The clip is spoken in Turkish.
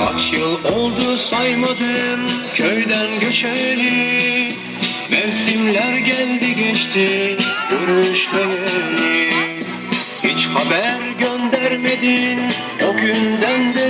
Kaç yıl oldu saymadım köyden göçeli. Mevsimler geldi geçti görüşmeyeli Hiç haber göndermedin o günden beri